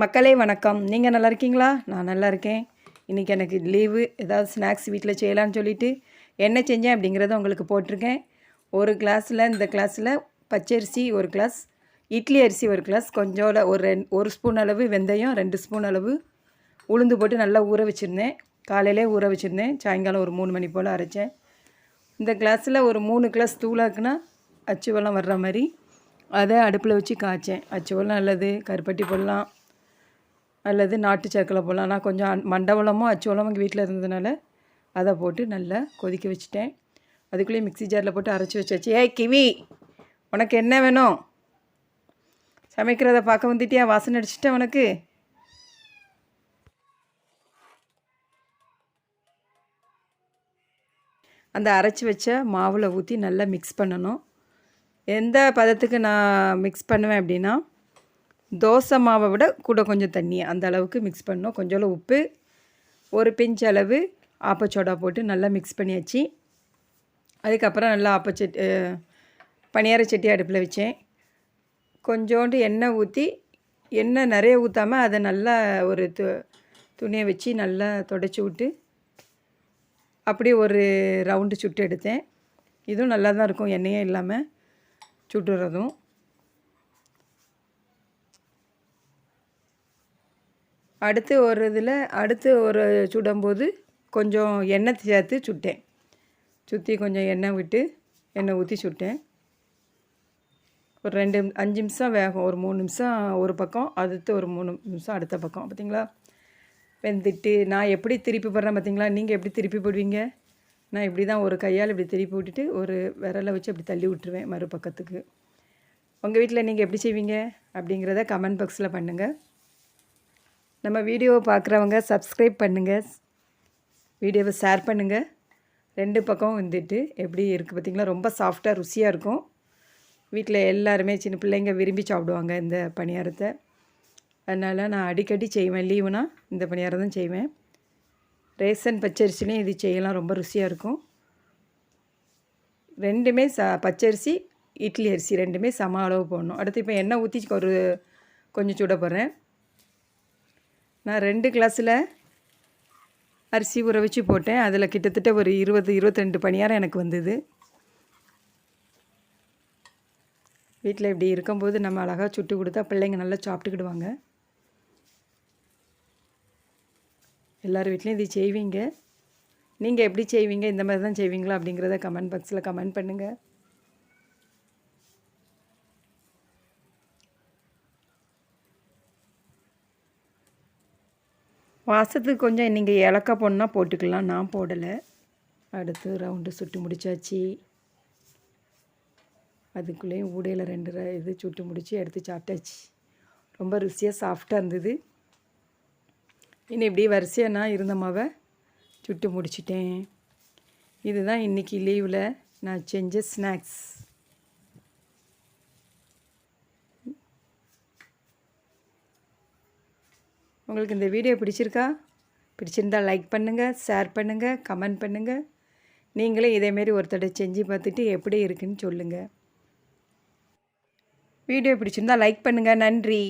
மக்களே வணக்கம். நீங்கள் நல்லா இருக்கீங்களா? நான் நல்லா இருக்கேன். இன்றைக்கி எனக்கு லீவு. ஏதாவது ஸ்நாக்ஸ் வீட்டில் செய்யலான்னு சொல்லிவிட்டு என்ன செஞ்சேன் அப்படிங்கிறத உங்களுக்கு போட்டிருக்கேன். ஒரு கிளாஸில் இந்த கிளாஸில் பச்சரிசி ஒரு கிளாஸ் இட்லி அரிசி ஒரு கிளாஸ் கொஞ்சோட ஒரு ரெண் ஒரு ஸ்பூன் அளவு வெந்தயம் ரெண்டு ஸ்பூன் அளவு உளுந்து போட்டு நல்லா ஊற வச்சுருந்தேன். காலையிலே ஊற வச்சுருந்தேன். சாயங்காலம் ஒரு மூணு மணி போல் அரைச்சேன். இந்த கிளாஸில் ஒரு மூணு கிளாஸ் தூளாக்குனா அச்சுவெல்லாம் வர்ற மாதிரி அதை அடுப்பில் வச்சு காய்ச்சேன். அச்சுவெல்லாம் நல்லது. கருப்பட்டி போடலாம். அல்லது நாட்டு சர்க்கரை போடலாம். நான் கொஞ்சம் அன்- மண்டவளமும் எங்கள் வீட்டில் இருந்ததுனால அதை போட்டு நல்லா கொதிக்க வச்சுட்டேன். அதுக்குள்ளேயே மிக்ஸி ஜாரில் போட்டு அரைச்சி வச்சாச்சு. ஏய் கிவி உனக்கு என்ன வேணும்? சமைக்கிறத பார்க்க வந்துட்டியா? வாசனை அடிச்சிட்டேன் உனக்கு? அந்த அரைச்சி வச்ச மாவில் ஊற்றி நல்லா மிக்ஸ் பண்ணணும். எந்த பதத்துக்கு நான் மிக்ஸ் பண்ணுவேன் அப்படின்னா தோசை மாவை விட கூட கொஞ்சம் தண்ணி அந்த அளவுக்கு மிக்ஸ் பண்ணோம் கொஞ்சோண்டு உப்பு ஒரு பிஞ்ச் அளவு ஆப்பச்சோடா போட்டு நல்லா மிக்ஸ் பண்ணியாச்சு. அதுக்கப்புறம் நல்லா ஆப்பச்சட்டி பணியார சட்டி அடுப்பில் வச்சேன். கொஞ்சோண்டு எண்ணெய் ஊற்றி எண்ணெய் நிறைய ஊற்றாமல் அதை நல்லா ஒரு து துணியை வச்சு நல்லா தொடச்சி விட்டு அப்படி ஒரு ரவுண்டு சுட்டு எடுத்தேன். இதுவும் நல்லா தான் இருக்கும் எண்ணெயே இல்லாமல் சுட்டுறதும். அடுத்து ஒரு இதில் அடுத்து ஒரு சுடும்போது கொஞ்சம் எண்ணெய் சேர்த்து சுட்டேன். சுற்றி கொஞ்சம் எண்ணெய் விட்டு எண்ணெய் ஊற்றி சுட்டேன். ஒரு ரெண்டு அஞ்சு நிமிஷம் வேகும். ஒரு மூணு நிமிஷம் ஒரு பக்கம் அடுத்து ஒரு மூணு நிமிஷம் அடுத்த பக்கம். பார்த்தீங்களா வெந்துட்டு நான் எப்படி திருப்பி போடுறேன் பார்த்தீங்களா நீங்கள் எப்படி திருப்பி போடுவீங்க? நான் இப்படி தான் ஒரு கையால் இப்படி திருப்பி விட்டுட்டு ஒரு விரலை வச்சு அப்படி தள்ளி விட்டுருவேன் மறுபக்கத்துக்கு. உங்கள் வீட்டில் நீங்கள் எப்படி செய்வீங்க? அப்படிங்கிறத கமெண்ட் பாக்ஸில் பண்ணுங்கள் நம்ம வீடியோவை பார்க்குறவங்க சப்ஸ்கிரைப் பண்ணுங்கள் வீடியோவை ஷேர் பண்ணுங்கள் ரெண்டு பக்கம் வந்துட்டு எப்படி இருக்குது பார்த்திங்களா? ரொம்ப சாஃப்டாக ருசியாக இருக்கும். வீட்டில் எல்லாருமே சின்ன பிள்ளைங்க விரும்பி சாப்பிடுவாங்க இந்த பணியாரத்தை. அதனால் நான் அடிக்கடி செய்வேன். லீவுனா இந்த பணியாரம் தான் செய்வேன். ரேசன் பச்சரிசிலையும் இது செய்யலாம். ரொம்ப ருசியாக இருக்கும். ரெண்டுமே ச பச்சரிசி இட்லி அரிசி ரெண்டுமே சம அளவு போடணும். அடுத்து இப்போ எண்ணெய் ஊற்றி ஒரு கொஞ்சம் சுட போகிறேன் நான் ரெண்டு கிளாஸில் அரிசி ஊற வச்சு போட்டேன். அதில் கிட்டத்தட்ட ஒரு இருபது இருபத்திரெண்டு பணியாரம் எனக்கு வந்தது. வீட்டில் இப்படி இருக்கும்போது நம்ம அழகாக சுட்டு கொடுத்தா பிள்ளைங்க நல்லா சாப்பிட்டுக்கிடுவாங்க. எல்லார் வீட்லேயும் இது செய்வீங்க. நீங்கள் எப்படி செய்வீங்க? இந்த மாதிரி தான் செய்வீங்களா அப்படிங்கிறத கமெண்ட் பாக்ஸில் கமெண்ட் பண்ணுங்கள் வாசத்துக்கு கொஞ்சம் நீங்கள் இலக்க போடணுன்னா போட்டுக்கலாம். நான் போடலை. அடுத்து ரவுண்டு சுட்டு முடிச்சாச்சு. அதுக்குள்ளேயும் ஊடையில் ரெண்டு ர- இது சுட்டு முடித்து எடுத்து சாப்பிட்டாச்சு. ரொம்ப ருசியாக சாஃப்டாக இருந்தது. இன்னும் இப்படி வரிசையாக நான் இருந்த மாவை சுட்டு முடிச்சிட்டேன். இதுதான் இன்றைக்கி லீவில் நான் செஞ்ச ஸ்நாக்ஸ் உங்களுக்கு இந்த வீடியோ பிடிச்சிருக்கா? பிடிச்சிருந்தா லைக் பண்ணுங்கள் ஷேர் பண்ணுங்கள் கமெண்ட் பண்ணுங்கள் நீங்களே இதேமாரி ஒருத்தட செஞ்சு பார்த்துட்டு எப்படி இருக்குன்னு சொல்லுங்கள் வீடியோ பிடிச்சிருந்தா லைக் பண்ணுங்கள் நன்றி.